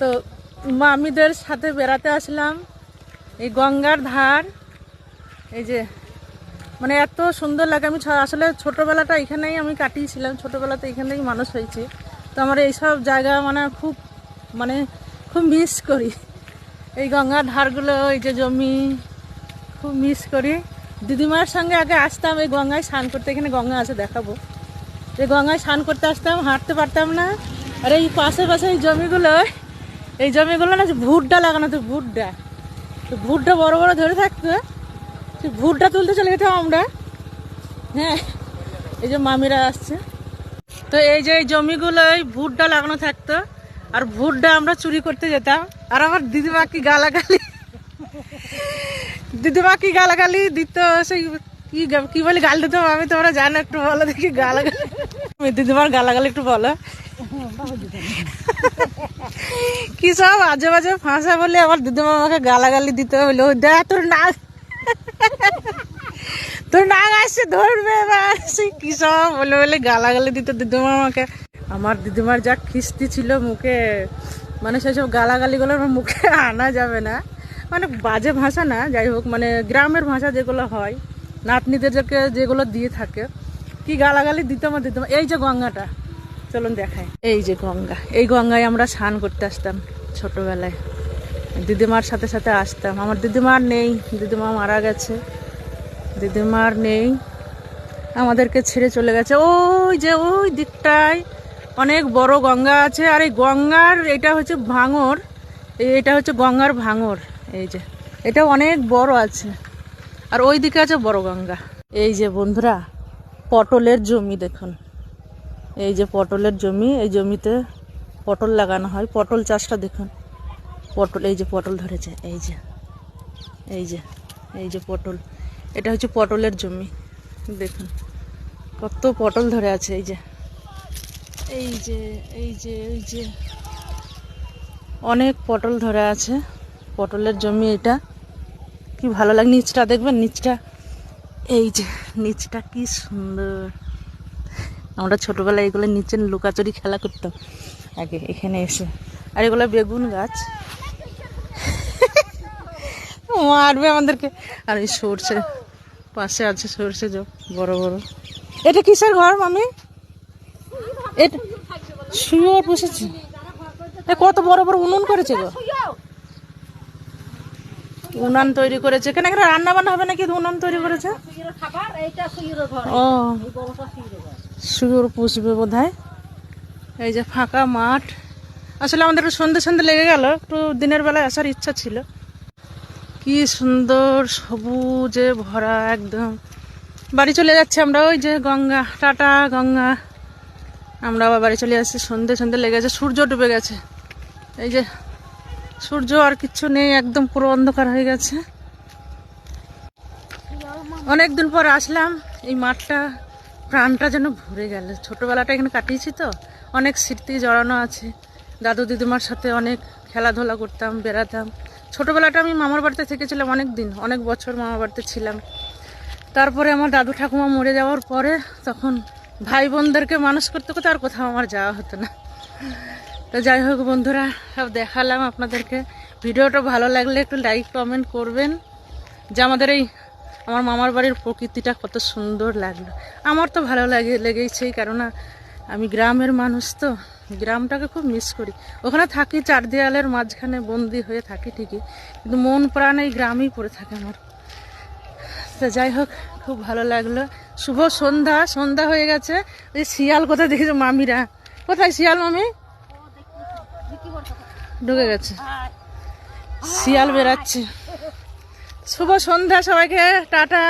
তো মামিদের সাথে বেড়াতে আসলাম। এই গঙ্গার ধার, এই যে মানে এত সুন্দর লাগে। আমি আসলে ছোটোবেলাটা এখানেই আমি কাটিয়েছিলাম, ছোটবেলাতে এখানেই মানুষ হয়েছে। তো আমার এইসব জায়গা মানে খুব মানে খুব মিস করি। এই গঙ্গার ধারগুলো, এই যে জমি, খুব মিস করি। দিদিমার সঙ্গে আগে আসতাম এই গঙ্গায় স্নান করতে। এখানে গঙ্গা আছে, দেখাবো। এই গঙ্গায় স্নান করতে আসতাম, হাঁটতে পারতাম না। আর এই পাশে পাশে এই জমিগুলো এই জমিগুলো না ভুট্টা লাগানো, তো ভুট্টা। তো ভুট্টা বড় বড় ধরে থাকতো। সেই ভুট্টা তুলতে চলে যেতাম আমরা। হ্যাঁ এই যে মামিরা আসছে। তো এই যে এই জমিগুলো এই ভুট্টা লাগানো থাকতো, আর ভুট্টা আমরা চুরি করতে যেতাম। আর আমার দিদিমা কি গালাগালি দিদিমা কি গালাগালি দিত, সেই কি কি বলে গাল দিতাম আমি তোমরা জানো, একটু বলো দেখি, গালাগালি। দিদিমার গালাগালি একটু বলো। কি সব আজে বাজে ফাঁসা বলে আমার দিদিমা আমাকে গালাগালি দিতে হলো। দেখ, তোর নাক। তোর নাক আসছে, ধরবে এবার। কি সব বলে বলে গালাগালি দিত দিদিমা আমাকে আমার দিদিমার যা খিস্তি ছিল মুখে মানে সেসব গালাগালিগুলো আমার মুখে আনা যাবে না। মানে বাজে ভাষা না, যাই হোক মানে গ্রামের ভাষা যেগুলো হয়, নাতনিদেরকে যেগুলো দিয়ে থাকে কি গালাগালি দিত আমার দিদিমা এই যে গঙ্গাটা, চলুন দেখাই। এই যে গঙ্গা, এই গঙ্গায় আমরা স্নান করতে আসতাম ছোটবেলায়। দিদিমার সাথে সাথে আসতাম। আমার দিদিমার নেই, দিদিমা মারা গেছে। দিদিমার নেই। আমাদেরকে ছেড়ে চলে গেছে। ওই যে ওই দিকটায় অনেক বড় গঙ্গা আছে, আর এই গঙ্গার এটা হচ্ছে ভাঙর। এটা হচ্ছে গঙ্গার ভাঙর, এই যে। এটা অনেক বড় আছে। আর ওই দিকে আছে বড় গঙ্গা। এই যে বন্ধুরা পটলের জমি দেখুন। এই যে পটলের জমি, এই জমিতে পটল লাগানো হয়। পটল চাষটা দেখুন। পটল, এই যে পটল ধরেছে, এই যে এই যে এই যে পটল। এটা হচ্ছে পটলের জমি। দেখুন, কত পটল ধরে আছে, এই যে এই যে এই যে এই যে। অনেক পটল ধরে আছে। পটলের জমি এটা। কি ভালো লাগে, নিচটা দেখবেন, নিচটা। এই যে, নিচটা কি সুন্দর। আমরা ছোটবেলায় এগুলো নিচে লুকাচুরি খেলা করতাম। আগে, এখানে এসে। আর এগুলো বেগুন গাছ। মারবে আমাদেরকে। আর এই সরষে, পাশে আছে সরষে যে, বড় বড়। এটা কিসের ঘর, মামি? এটা শুয়ে বসেছে। এ কত বড় বড় উনুন করেছে গো। উনান তৈরি করেছে। কেন এখানে রান্না বান্না হবে নাকি উনান তৈরি করেছে? ও শুয়োর পুষবে বোধ এই যে ফাঁকা মাঠ। আসলে আমাদের একটু সন্ধে সন্ধে লেগে গেল, একটু দিনের বেলায় আসার ইচ্ছা ছিল। কি সুন্দর সবুজে ভরা একদম। বাড়ি চলে যাচ্ছে আমরা, ওই যে গঙ্গা, টাটা গঙ্গা। আমরা আবার বাড়ি চলে যাচ্ছি সন্ধে সন্ধে লেগে গেছে, সূর্য ডুবে গেছে। এই যে সূর্য আর কিচ্ছু নেই, একদম পুরো অন্ধকার হয়ে গেছে। অনেক দিন পর আসলাম, এই মাঠটা, প্রাণটা যেন ভরে গেল। ছোটবেলাটা এখানে কাটিয়েছি তো, অনেক স্মৃতি জড়ানো আছে। দাদু দিদিমার সাথে অনেক খেলাধুলা করতাম, বেড়াতাম। ছোটবেলাটা আমি মামার বাড়িতে থেকেছিলাম অনেক দিন, অনেক বছর মামার বাড়িতে ছিলাম। তারপরে আমার দাদু ঠাকুমা মরে যাওয়ার পরে তখন ভাই বোনদেরকে মানুষ করতে করতে আর কোথাও আমার যাওয়া হতো না। তো যাই হোক বন্ধুরা, সব দেখালাম আপনাদেরকে। ভিডিওটা ভালো লাগলে একটু লাইক কমেন্ট করবেন। যে আমাদের এই আমার মামার বাড়ির প্রকৃতিটা কত সুন্দর লাগল। আমার তো ভালো লাগে লেগেছেই কেননা আমি গ্রামের মানুষ তো, গ্রামটাকে খুব মিস করি। ওখানে থাকি চার দেয়ালের মাঝখানে, বন্দি হয়ে থাকি ঠিকই, কিন্তু মন প্রাণ এই গ্রামেই পড়ে থাকে আমার। তো যাই হোক, খুব ভালো লাগল। শুভ সন্ধ্যা সন্ধ্যা হয়ে গেছে। এই শিয়াল কোথায় দেখেছ মামিরা? কোথায় শিয়াল মামি? ঢুকে গেছে। শিয়াল বেরাচ্ছে শুভ সন্ধ্যা সবাইকে টাটা।